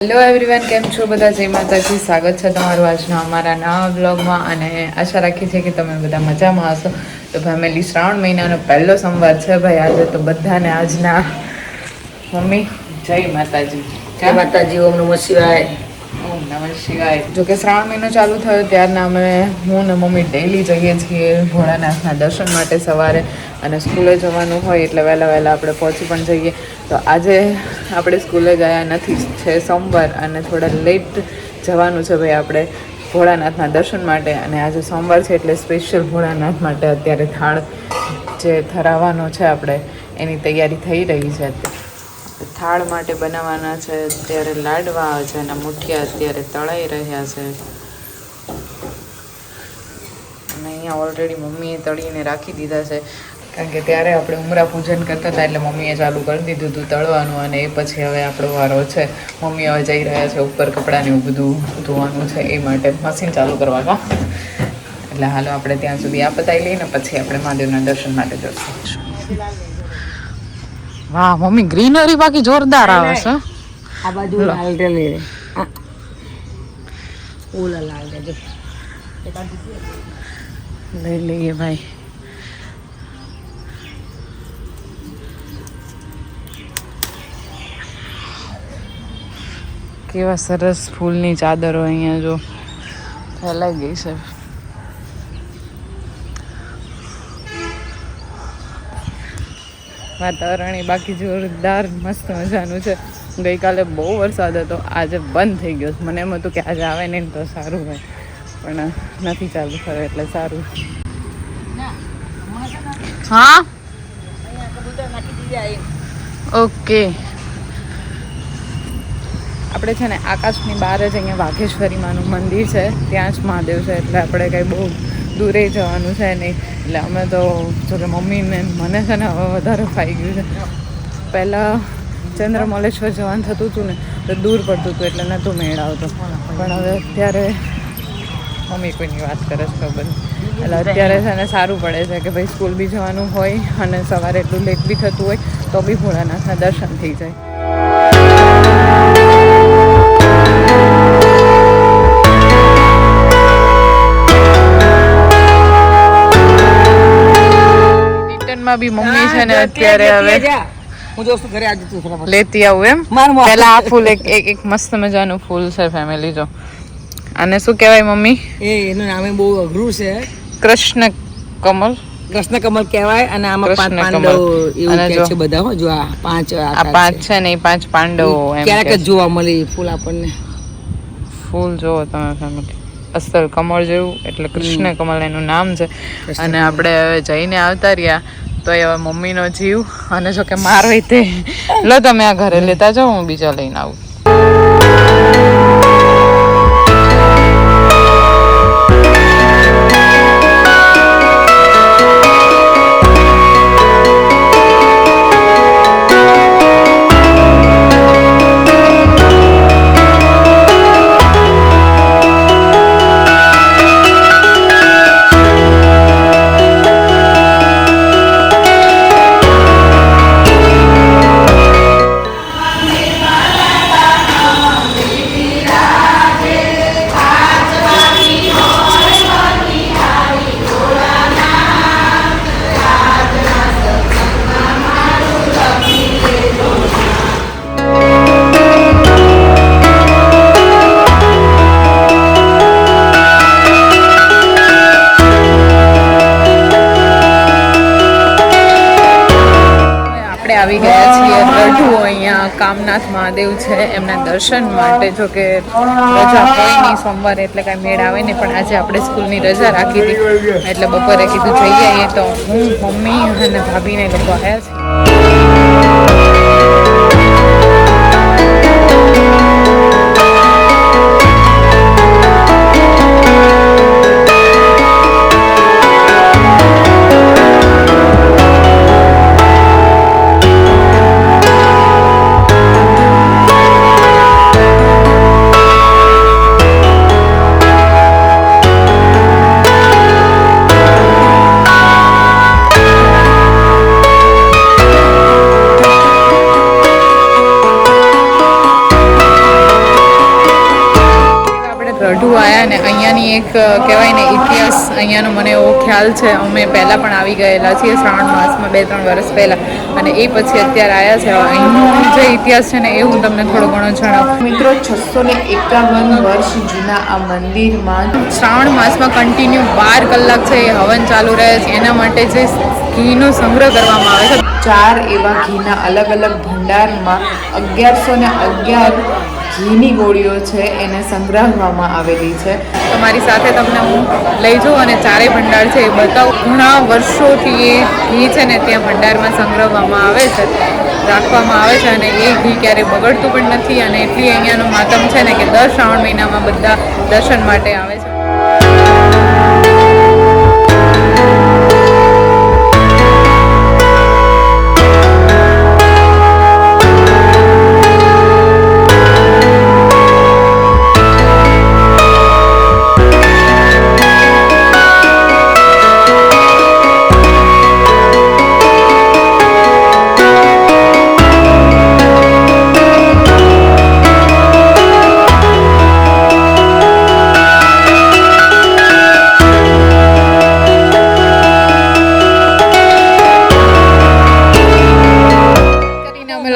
Hello everyone કેમ છો બધા? જય માતાજી. સ્વાગત છે તમારું આજના અમારા નવા બ્લોગમાં અને આશા રાખી છે કે તમે બધા મજામાં હશો. તો ફેમિલી શ્રાવણ મહિનાનો પહેલો સોમવાર છે ભાઈ આજે તો બધાને આજના મમ્મી જય માતાજી. જય માતાજી ઓમ નમઃ શિવાય. ઓમ નમઃ શિવાય. જો કે શ્રાવણ મહિનો ચાલુ થયો ત્યારના અમે હું ને મમ્મી ડેઈલી જઈએ છીએ ભોળાનાથના દર્શન માટે સવારે અને સ્કૂલે જવાનું હોય એટલે વહેલા વહેલા આપણે પહોંચી પણ જઈએ. તો આજે આપણે સ્કૂલે ગયા નથી, છે સોમવાર અને થોડા લેટ જવાનું છે ભાઈ આપણે ભોળાનાથના દર્શન માટે. અને આજે સોમવાર છે એટલે સ્પેશિયલ ભોળાનાથ માટે અત્યારે થાળ જે ધરાવવાનો છે આપણે, એની તૈયારી થઈ રહી છે થાળ માટે બનાવવાના છે, અત્યારે લાડવા છે અને મુઠિયા અત્યારે તળાઈ રહ્યા છે. અને અહીંયા ઓલરેડી મમ્મીએ તળીને રાખી દીધા છે. કારણ કે ત્યારે આપણે ઉમરા પૂજન કરતા હતા એટલે મમ્મીએ ચાલુ કરી દીધું હતું તળવાનું અને એ પછી હવે આપણો વારો છે. મમ્મી હવે જઈ રહ્યા છે ઉપર કપડાને એવું બધું ધોવાનું છે એ માટે મશીન ચાલુ કરવા કા. એટલે હાલો આપણે ત્યાં સુધી આ પતાવી લઈને પછી આપણે મહાદેવના દર્શન માટે જશું. વાહ મમ્મી ગ્રીનરી બાકી જોરદાર આવે છે. આ બાજુ લાલ રેલી. ઓલા લાલ રે લઈ લઈએ ભાઈ. કેવા સરસ ફૂલની ચાદરો અહીંયા જો ફેલાઈ ગઈ છે. વાતાવરણ એ બાકી જોરદાર મસ્ત મજાનું છે. ગઈકાલે બહુ વરસાદ હતો આજે બંધ થઈ ગયો છે. મને એમ હતું કે આજે આવે નહીં તો સારું હોય. પણ નથી ચાલુ થયો એટલે સારું. હા? ઓકે. આપણે છે ને આકાશની બહાર જ અહીંયા વાઘેશ્વરી માનું મંદિર છે. ત્યાં જ મહાદેવ છે, એટલે આપણે કંઈ બહુ દૂરે જવાનું છે નહીં. એટલે અમે તો જો કે મમ્મીને મને છે ને હવે વધારે ફાઈ ગયું છે. પહેલાં ચંદ્રમલેશ્વર જવાનું થતું હતું ને, તો દૂર પડતું હતું એટલે નહોતું મેળ આવતો. પણ હવે અત્યારે મમ્મી કોઈની વાત કરે છે ખબર. એટલે અત્યારે છે ને સારું પડે છે કે ભાઈ સ્કૂલ બી જવાનું હોય અને સવારે એટલું લેટ બી થતું હોય તો બી ભોળાનાથના દર્શન થઈ જાય. રિટર્નમાં બી મમ્મી છે ને અત્યારે હવે. લેતી આવું એમ. માર. આ ફૂલ એક એક મસ્ત મજાનું ફૂલ છે ફેમિલી જો. અને શું કહેવાય મમ્મી? એ એનું નામે બહુ અઘરું છે. કૃષ્ણ કમલ. કૃષ્ણ કમલ કહેવાય અને આમાં પાંચ પાંડવ એવું કહે છે બધા હો જો આ પાંચ આ પાંચ છે. છે ને પાંચ પાંડવો એમ ક્યારેક જ જોવા મળે ફૂલ આપણને. ફૂલ જોવો તમે ફેમિલી અસલ કમળ જેવું એટલે કૃષ્ણ કમલ એનું નામ છે. અને આપણે હવે જઈને આવતા રહ્યા. તો એ હવે મમ્મીનો જીવ. અને જો કે મારો તે. લો તમે આ ઘરે લેતા જાઓ, હું બીજા લઈને આવું. આવી ગયા છીએ. રઢુ અહીંયા કામનાથ મહાદેવ છે એમના દર્શન માટે. જો કે રજા હોય નહીં સોમવારે એટલે કાંઈ મેળ આવે નહીં. પણ આજે આપણે સ્કૂલની રજા રાખી હતી. એટલે બપોરે કીધું જઈ આવીએ તો હું મમ્મી અને ભાભીને લોકો આવ્યા છે રઢુ આવ્યા ને અહીંયાની એક કહેવાય ને ઇતિહાસ અહીંયાનો મને એવો ખ્યાલ છે. અમે પહેલાં પણ આવી ગયેલા છીએ શ્રાવણ માસમાં બે ત્રણ વર્ષ પહેલાં. અને એ પછી અત્યારે આવ્યા છે. અહીંનો જે ઇતિહાસ છે ને એ હું તમને થોડો ઘણો જણાવું. મિત્રો છસો ને એકાવન વર્ષ જૂના આ મંદિરમાં શ્રાવણ માસમાં કન્ટિન્યુ બાર કલાક છે એ હવન ચાલુ રહે છે. એના માટે જે ઘીનો સંગ્રહ કરવામાં આવે છે. ચાર એવા ઘીના અલગ અલગ ભંડારમાં અગિયારસો ને અગિયાર ઘીની ગોળીઓ છે એને સંગ્રહવામાં આવેલી છે. તમારી સાથે તમને હું લઈ જાઉં અને ચારેય ભંડાર છે એ બતાવું. ઘણા વર્ષોથી એ ઘી છે ને ત્યાં ભંડારમાં સંગ્રહવામાં આવે છે, રાખવામાં આવે છે અને એ ઘી ક્યારેય બગડતું પણ નથી અને એટલી અહીંયાનું માતમ છે ને કે દર શ્રાવણ મહિનામાં બધા દર્શન માટે આવે છે.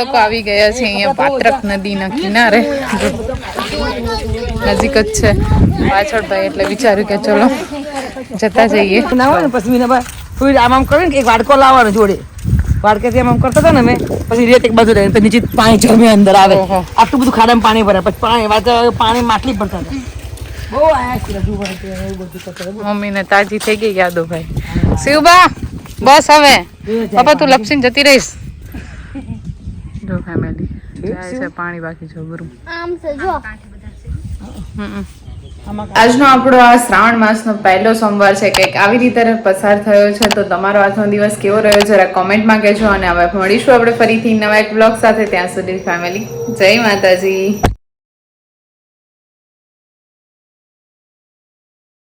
લોકો આવી ગયા છે અહીંયા પાત્રક નદીના કિનારે. નજીક જ છે. પાછળ ભાઈ એટલે વિચાર્યું કે ચલો જતા જઈએ. ના હોય ને પછી થોડી આમ આમ કરીને એક વાડકો લાવવાનો જોડે. વાડકેથી આમ આમ કરતા હતા ને અમે પછી રેત એક બાજુ રહે તો નીચે પાણી જમે અંદર આવે. આટલું બધું ખાડામાં પાણી ભરે પછી પાણી વાત પાણી માટલી ભરતે હતા. મમ્મીને તાજી થઈ ગઈ યાદો ભાઈ. શિવબા બસ હવે. પપ્પા તું લપસીને જતી રહીશ? જો ફેમિલી જાય છે પાણી બાકી છે ગુરુ આમ છે જો. આજનો આપણો આ શ્રાવણ માસનો પહેલો સોમવાર છે કંઈક આવી રીતે પસાર થયો છે તો તમારો આજનો દિવસ કેવો રહ્યો જરા કોમેન્ટમાં કહેજો અને હવે મળીશું આપણે ફરીથી નવા એક બ્લોગ સાથે. ત્યાં સુધી ફેમિલી જય માતાજી.